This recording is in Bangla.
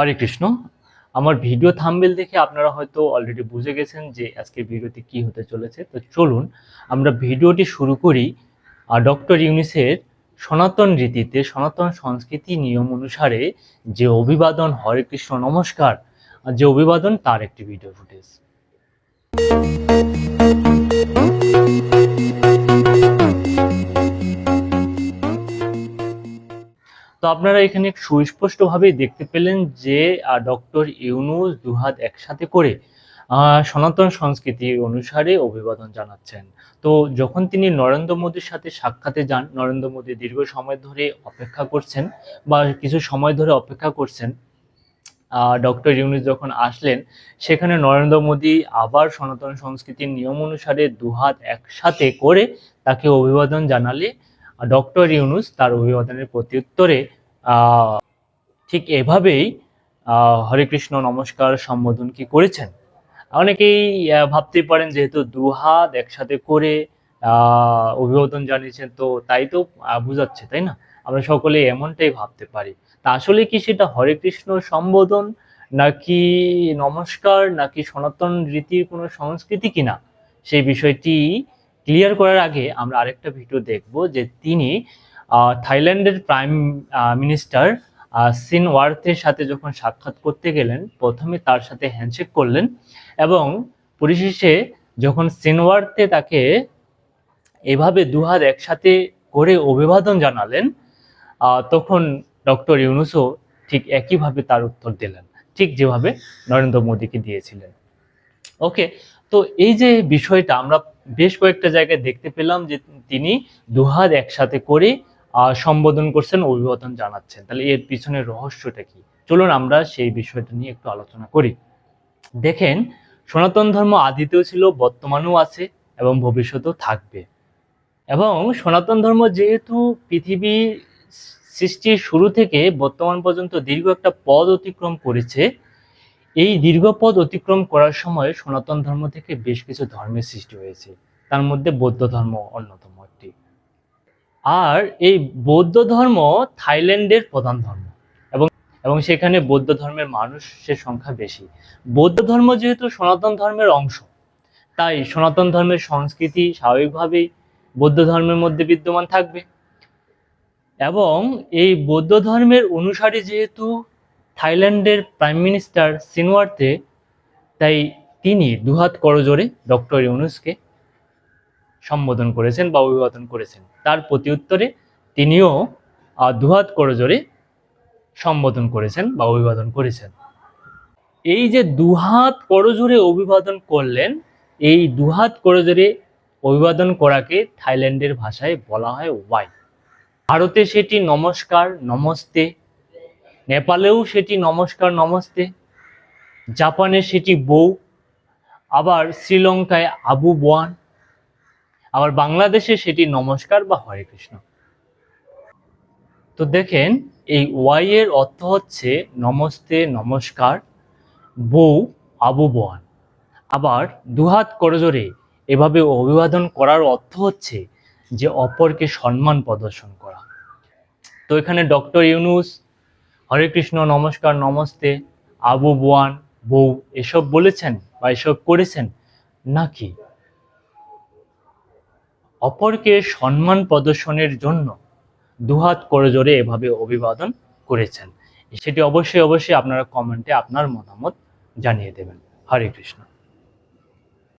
হরে কৃষ্ণ। আমার ভিডিও থাম্বেল দেখে আপনারা হয়তো অলরেডি বুঝে গেছেন যে আজকের ভিডিওতে কি হতে চলেছে। তো চলুন, আমরা ভিডিওটি শুরু করি ডক্টর ইউনিসের সনাতন রীতিতে, সনাতন সংস্কৃতি নিয়ম অনুসারে যে অভিবাদন, হরে কৃষ্ণ, নমস্কার যে অভিবাদন, তার একটি ভিডিও ফুটেজ আপনারা এখানে সুস্পষ্টভাবেই দেখতে পেলেন যে ডক্টর ইউনুস দুহাত একসাথে করে সনাতন সংস্কৃতি অনুসারে অভিবাদন জানাচ্ছেন। তো যখন তিনি নরেন্দ্র মোদীর সাথে সাক্ষাতে যান, নরেন্দ্র মোদী দীর্ঘ সময় ধরে অপেক্ষা করছেন বা কিছু সময় ধরে অপেক্ষা করছেন ডক্টর ইউনুস যখন আসলেন, সেখানে নরেন্দ্র মোদী আবার সনাতন সংস্কৃতির নিয়ম অনুসারে দুহাত একসাথে করে তাকে অভিবাদন জানালে ডক্টর ইউনুস তার অভিবাদনের প্রত্যুত্তরে ঠিক এভাবেই হরে কৃষ্ণ নমস্কার, সম্বোধন কি করেছেন? অনেকেই ভাবতেই পারেন যেহেতু দুহাত একসাথে করে অভিবাদন জানিয়েছেন, তো তাই তো বুঝাচ্ছে, তাই না? আমরা সকলে এমনটাই ভাবতে পারি। তা আসলে কি সেটা হরে কৃষ্ণ সম্বোধন নাকি নমস্কার নাকি সনাতন রীতির কোনো সংস্কৃতি কিনা? সেই বিষয়টি ক্লিয়ার করার আগে আমরা আরেকটা ভিডিও দেখব যে তিনি থাইল্যান্ডের প্রাইম মিনিস্টার সিন ওয়ার্থের সাথে যখন সাক্ষাৎ করতে গেলেন, প্রথমে তার সাথে হ্যান্ডশেক করলেন এবং পরিশেষে যখন সিনওয়ার্থে তাকে এভাবে দুহাত একসাথে করে অভিবাদন জানালেন তখন ডক্টর ইউনুসও ঠিক একইভাবে তার উত্তর দিলেন, ঠিক যেভাবে নরেন্দ্র মোদীকে দিয়েছিলেন। ওকে, তো এই যে বিষয়টা আমরা বেশ কয়েকটা জায়গায় দেখতে পেলাম যে তিনি দুহাত একসাথে করে সম্বোধন করছেন, অভিবাদন জানাচ্ছেন। তাহলে এর পিছনের রহস্যটা কি? চলুন আমরা সেই বিষয়টা নিয়ে একটু আলোচনা করি। দেখেন, সনাতন ধর্ম আদিতেও ছিল, বর্তমানেও আছে এবং ভবিষ্যতেও থাকবে। এবং সনাতন ধর্ম যেহেতু পৃথিবী সৃষ্টির শুরু থেকে বর্তমান পর্যন্ত দীর্ঘ একটা পদ অতিক্রম করেছে, এই দীর্ঘ পদ অতিক্রম করার সময় সনাতন ধর্ম থেকে বেশ কিছু ধর্মের সৃষ্টি হয়েছে। তার মধ্যে বৌদ্ধ ধর্ম অন্যতম। আর এই বৌদ্ধ ধর্ম থাইল্যান্ডের প্রধান ধর্ম। এবং এবং সেখানে বৌদ্ধ ধর্মের মানুষের সংখ্যা বেশি। বৌদ্ধ ধর্ম যেহেতু সনাতন ধর্মের অংশ, তাই সনাতন ধর্মের সংস্কৃতি স্বাভাবিকভাবেই বৌদ্ধ ধর্মের মধ্যে বিদ্যমান থাকবে। এবং এই বৌদ্ধ ধর্মের অনুসারী যেহেতু থাইল্যান্ডের প্রাইম মিনিস্টার সিনওয়ার্তে তাই তিনি দুহাত করজোরে ডক্টর ইউনুসকে সম্বোধন করেছেন বা অভিবাদন করেছেন। তার প্রতিউত্তরে তিনিও দুহাত করজোরে সম্বোধন করেছেন বা অভিবাদন করেছেন। এই যে দুহাত করজোরে অভিবাদন করলেন, এই দুহাত করজোরে অভিবাদন করাকে থাইল্যান্ডের ভাষায় বলা হয় ওয়াই। ভারতে সেটি নমস্কার, নমস্তে। নেপালেও সেটি নমস্কার, নমস্তে। জাপানে সেটি বউ। আবার শ্রীলঙ্কায় আবু বোয়ান। আবার বাংলাদেশে সেটি নমস্কার বা হরে কৃষ্ণ। তো দেখেন, এই ওয়াই এর অর্থ হচ্ছে নমস্তে, নমস্কার, বউ, আবু বোয়ান আবার দুহাত করজোরে এভাবে অভিবাদন করার অর্থ হচ্ছে যে অপরকে সম্মান প্রদর্শন করা। তো এখানে ডক্টর ইউনুস, হরে কৃষ্ণ, নমস্কার, নমস্তে, আবু বোয়ান বউ, এসব বলেছেন বা এসব করেছেন নাকি? অপরকে সম্মান প্রদর্শনের জন্য দুহাত করে জোরে এভাবে অভিবাদন করেছেন। সেটি অবশ্যই অবশ্যই আপনারা কমেন্টে আপনার মতামত জানিয়ে দেবেন। হরে কৃষ্ণ।